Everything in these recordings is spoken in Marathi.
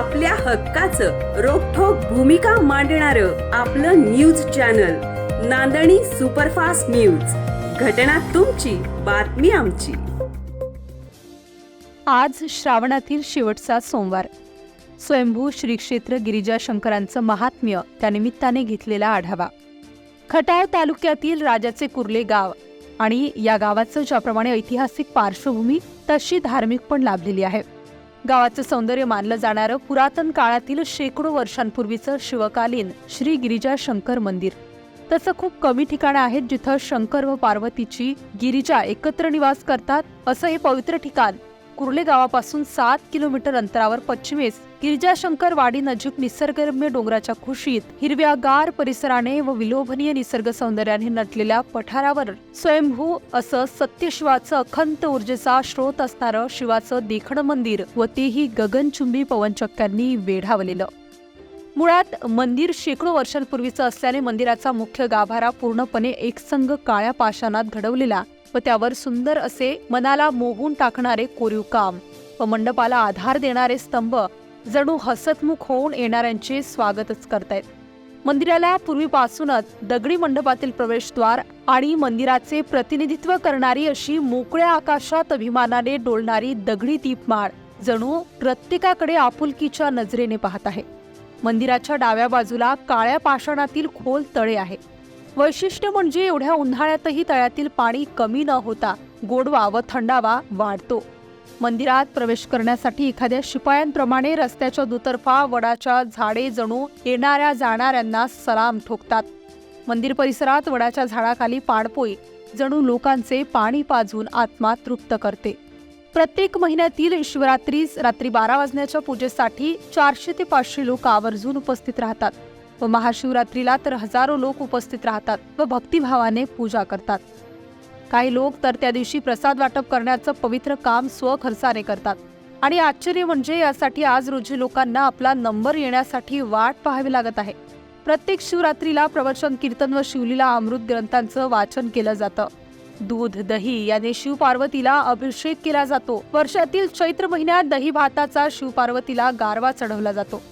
आपल्या हक्काचं रोखोक भूमिका मांडणार आपलं news channel Nandani superfast news. घटना तुमची बातमी आमची. आज श्रावणातील शेवटचा सोमवार. स्वयंभू श्री क्षेत्र गिरिजा शंकरांचं महात्म्य त्यानिमित्ताने घेतलेला आढावा. खटाव तालुक्यातील राजाचे कुर्ले गाव आणि या गावाचं ज्याप्रमाणे ऐतिहासिक पार्श्वभूमी तशी धार्मिक पण लाभलेली आहे. गावाचं सौंदर्य मानलं जाणारं पुरातन काळातील शेकडो वर्षांपूर्वीचं शिवकालीन श्री गिरिजा शंकर मंदिर. तसं खूप कमी ठिकाणं आहेत जिथं शंकर व पार्वतीची गिरिजा एकत्र निवास करतात असं हे पवित्र ठिकाण कुर्ले गावापासून सात किलोमीटर अंतरावर पश्चिमेस गिरिजाशंकर वाडी नजीक निसर्गरम्य डोंगराच्या खुशीत हिरव्यागार परिसराने व विलोभनीय निसर्ग सौंदर्याने नटलेल्या पठारावर स्वयंभू असं सत्यशिवाचं अखंत ऊर्जेचा स्रोत असणारं शिवाचं देखणं मंदिर व तेही गगनचुंबी पवनचक्क्यांनी वेढावलेलं. मुळात मंदिर शेकडो वर्षांपूर्वीचं असल्याने मंदिराचा मुख्य गाभारा पूर्णपणे एकसंग काळ्या पाषाणात घडवलेला व त्यावर सुंदर असे मनाला मोहून टाकणारे कोरीव काम व मंडपाला आधार देणारे स्तंभ जणू हसतमुख होऊन येणाऱ्यांचे स्वागतच करतायत. मंदिराला पूर्वीपासूनच दगडी मंडपातील प्रवेशद्वार आणि मंदिराचे प्रतिनिधित्व करणारी अशी मोकळ्या आकाशात अभिमानाने डोलणारी दगडी दीपमाळ जणू प्रत्येकाकडे आपुलकीच्या नजरेने पाहत आहे. मंदिराच्या डाव्या बाजूला काळ्या पाषाणातील खोल तळे आहे. वैशिष्ट्य म्हणजे एवढ्या उन्हाळ्यातही तळ्यातील पाणी कमी न होता गोडवा व थंडावा वाढतो. मंदिरात प्रवेश करण्यासाठी एखाद्या शिपायांप्रमाणे रस्त्याच्या दुतर्फा वडाच्या झाडे जणू येणाऱ्या जाणाऱ्यांना सलाम ठोकतात. मंदिर परिसरात वडाच्या झाडाखाली पाणपोई जणू लोकांचे पाणी पाजून आत्मा तृप्त करते. प्रत्येक महिन्यातील शिवरात्रीस रात्री बारा वाजण्याच्या पूजेसाठी चारशे ते पाचशे लोक आवर्जून उपस्थित राहतात. व महाशिवरात्रीला तर हजारो लोक उपस्थित राहतात व भक्तिभावाने पूजा करतात. काही लोक तर त्या दिवशी प्रसाद वाटप करण्याचं पवित्र काम स्वखर्चाने करतात. आणि आश्चर्य म्हणजे यासाठी आज रोजी लोकांना आपला नंबर येण्यासाठी वाट पाहावी लागत आहे. प्रत्येक शिवरात्रीला प्रवचन कीर्तन व शिवलीला अमृत ग्रंथांचं वाचन केलं जातं. दूध दही याने शिवपार्वतीला अभिषेक केला जातो. वर्षातील चैत्र महिन्यात दही भाताचा शिवपार्वतीला गारवा चढवला जातो.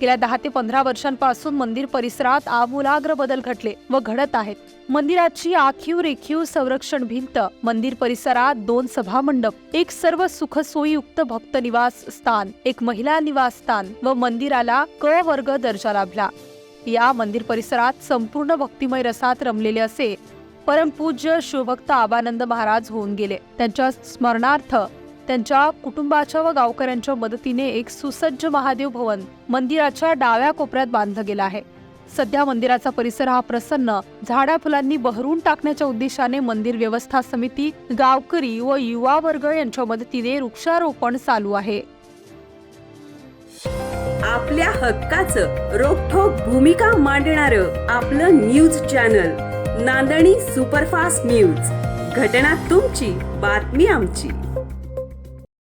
गेल्या दहा ते पंधरा वर्षांपासून मंदिर परिसरात आमूलाग्र बदल घडले व घडत आहेत. मंदिराची आखीव रेखीव संरक्षण भिंत मंदिर परिसरात दोन सभा मंडप एक सर्व सुखसोयीयुक्त भक्त निवास स्थान एक महिला निवास स्थान व मंदिराला क वर्ग दर्जा लाभला. या मंदिर परिसरात संपूर्ण भक्तिमय रसात रमलेले असे परमपूज्य शिवभक्त आबानंद महाराज होऊन गेले. त्यांच्या स्मरणार्थ त्यांच्या कुटुंबाच्या व गावकऱ्यांच्या मदतीने एक सुसज्ज महादेव भवन मंदिराच्या डाव्या कोपऱ्यात बांधलं गेलं आहे. सध्या मंदिराचा परिसर हा प्रसन्न झाडा फुलांनी बहरून टाकण्याच्या उद्देशाने मंदिर व्यवस्था समिती गावकरी व युवा वर्ग यांच्या मदतीने वृक्षारोपण चालू आहे. आपल्या हक्काचं रोखोक भूमिका मांडणार आपलं news channel Nandani superfast news. घटना तुमची बातमी आमची.